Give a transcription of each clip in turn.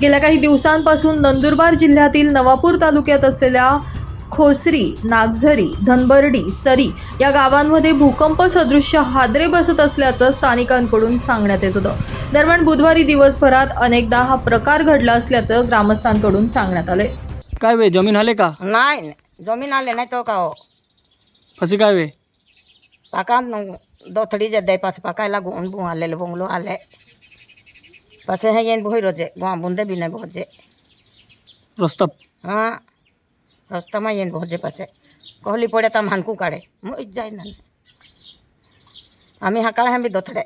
गेल्या काही दिवसांपासून नंदुरबार जिल्ह्यातील नवापूर तालुक्यात असलेल्या खोसरी नागझरी धनबर्डी सरी या गावांमध्ये भूकंप सदृश्य हादरे बसत असल्याचं स्थानिकांकडून सांगण्यात येत होतं. दरम्यान बुधवारी दिवसभरात अनेकदा हा प्रकार घडला असल्याचं ग्रामस्थांकडून सांगण्यात आले काय वे जमीन आले का? नाही नाही. जमीन आले नाही तो का हो? फसी काय वे? पाका दोथडी जे दे पास पाकायला गुण बुं आले बुंगलो आले. पासे हे येन भोई रोजे गुआ बुंदे भी नाही भोजे रस्ता? हां रस्तामा येन भोजे पासे कहली पडे तर मानकू काढे। मग जाय ना। आम्ही हाकाळा आम्ही दोथडे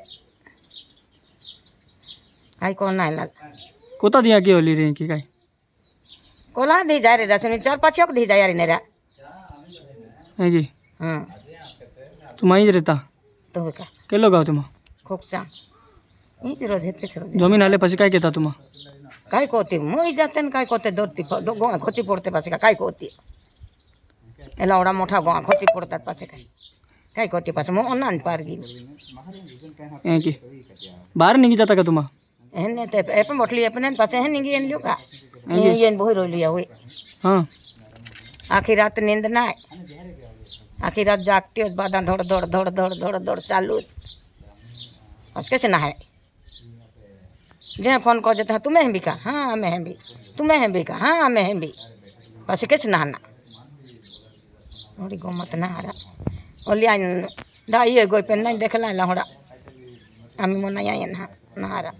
काही कोण नाही लाग कोता दिया की होली रे की काय कोला दी जाय रे रसनी चार पाच योग दी जाय रे नेरा है की हां। तू माहीच रेता तो का केलो गाव तुम्हा खूप सांग रोज येतेच रोज जमीन आले पशी काय केता तुम्हा काय कोती मग जाते ना काय कोते दोरती गोळा खोची पडते पासे का काय कोती याला एवढा मोठा गोळा खोची पडतात पासे काय काय कोती पासे मग ओनान पार गेली है की बाहेर निघी जाता का तुम्हा હેને તે એ પણ મોટલી એ પણ પાછે હે નીંગી એને લ્યો કા એને બોઈ રોલી હોય हां આખી રાત નીંદ ના આખી રાત જાગતી હોય બાદા ધોડ ધોડ ધોડ ધોડ ધોડ ધોડ ચાલુ બસ कैसे ना है जे फ़ोन कर देता तुम्हें भी का? हाँ मैं हैं भी तुम्हें भी का? हाँ मैं हैं भी बस कैसे नहाना थोड़ी गोमत ना हरा। ओली आई दाई गोई पे नहीं देख ला होड़ा आम्ही मग नाही नहारा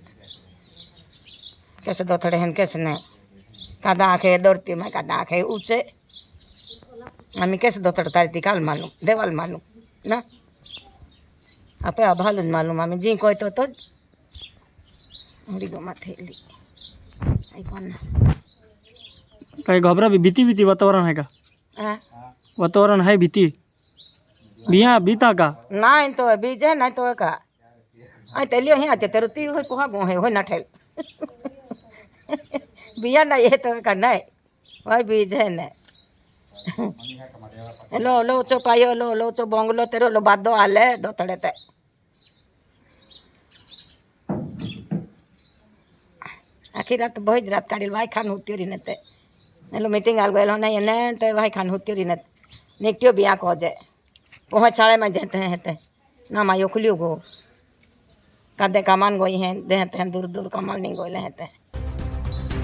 कैसे दो थोड़े हैं, कैसे नहीं? कादा आखे दौड़ती मैं, कादा आखे ऊँचे। आम्ही कैसे दो थोड़े तारी काल मालूम, देवाल मालूम, ना? आपे आभालून मालूम आम्ही जी कोय तो तो ना काय घबरा भी भीती भीती वातावरण आहे का हा? वातावरण आहे भीती बिया बीता का नाही तो बीज है नाही तो का आई तेलियो ही आते तेरो ती होय कुहा गो है होय ना ठेल बिया नाही है तो का नाही होय बीज है नाही लो लो चो पायो लो लो चो बंगलो तेरो लो बादो आले दो तड़े ते आखी रात बहुत रात काढील वाय खान होती री नेते एलो मीटिंग आल गयो नहीं ने ते वाय खान होती री नेत निकटियो बिया को जे पहुँच साड़े में जेते हैं ते ना मायो खुलियो गो कदे कमान गोई हैं देते हैं दूर दूर कमान नहीं गोले हैं ते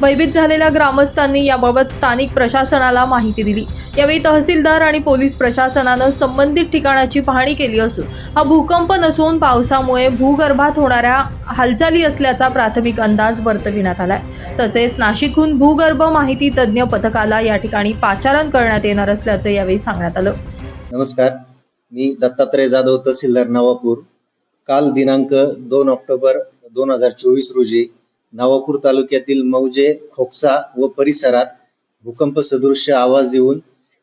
भयभीत झालेल्या ग्रामस्थांनी याबाबत स्थानिक प्रशासनाला माहिती दिली. यावेळी तहसीलदार आणि पोलीस प्रशासनानं संबंधित ठिकाणाची पाहणी केली असून हा भूकंप नसून पावसामुळे भूगर्भात होणाऱ्या हालचाली असल्याचा प्राथमिक अंदाज वर्तविण्यात आलाय. तसेच नाशिकहून भूगर्भ माहिती तज्ज्ञ पथकाला या ठिकाणी पाचारण करण्यात येणार असल्याचं यावेळी सांगण्यात आलं. नमस्कार. मी दत्तात्रय जाधव तहसीलदार नवापूर. काल दिनांक दोन ऑक्टोबर दोन हजार चोवीस रोजी नवापूर तालुक्यातील मौजे खोकसा व परिसरात भूकंप सदृश्य आवाज येऊन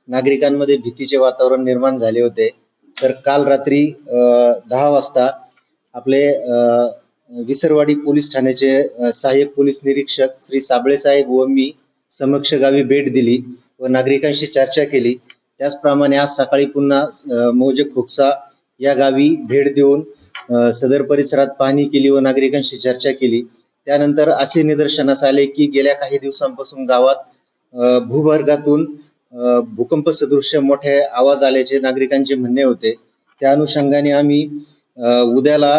नागरिकांमध्ये भीतीचे वातावरण निर्माण झाले होते. तर काल रात्री दहा वाजता आपले विसरवाडी पोलीस ठाण्याचे सहाय्यक पोलीस निरीक्षक श्री साबळे साहेब व मी समक्ष गावी भेट दिली व नागरिकांशी चर्चा केली. त्याचप्रमाणे आज सकाळी पुन्हा मौजे खोकसा या गावी भेट देऊन सदर परिसरात पाहणी केली व नागरिकांशी चर्चा केली. त्यानंतर असे निदर्शनास आले की गेल्या काही दिवसांपासून गावात भूवर्गातून भूकंप सदृश्य मोठे आवाज आल्याचे नागरिकांचे म्हणणे होते. त्या अनुषंगाने आम्ही उद्याला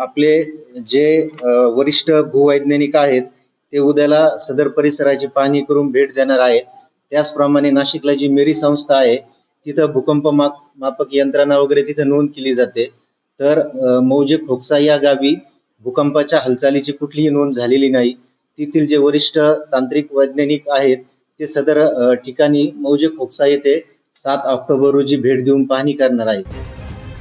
आपले जे वरिष्ठ भूवैज्ञानिक आहेत ते उद्याला सदर परिसराची पाहणी करून भेट देणार आहेत. त्याचप्रमाणे नाशिकला जी मेरी संस्था आहे तिथं भूकंप माप मापक यंत्रणा वगैरे तिथं नोंद केली जाते. तर मौजे खोकसा या गावी भूकंपाच्या हालचालीची कुठलीही नोंद झालेली नाही. तेथील जे वरिष्ठ तांत्रिक वैज्ञानिक आहेत ते सदर ठिकाणी मौजे खोकसा येथे सात ऑक्टोबर रोजी भेट देऊन पाहणी करणार आहेत.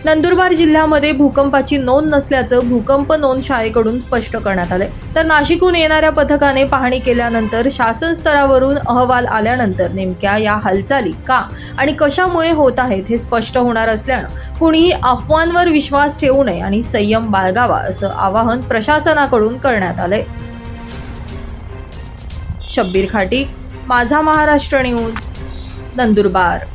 नंदुरबार जिल्ह्यामध्ये भूकंपाची नोंद नसल्याचं भूकंप नोंद शाळेकडून स्पष्ट करण्यात आले तर नाशिकहून येणाऱ्या पथकाने पाहणी केल्यानंतर शासन स्तरावरून अहवाल आल्यानंतर नेमक्या या हालचाली का आणि कशामुळे होत आहेत हे स्पष्ट होणार असल्यानं कुणीही अफवांवर विश्वास ठेवू नये आणि संयम बाळगावा असं आवाहन प्रशासनाकडून करण्यात आलंय. शब्बीर खाटी माझा महाराष्ट्र न्यूज नंदुरबार.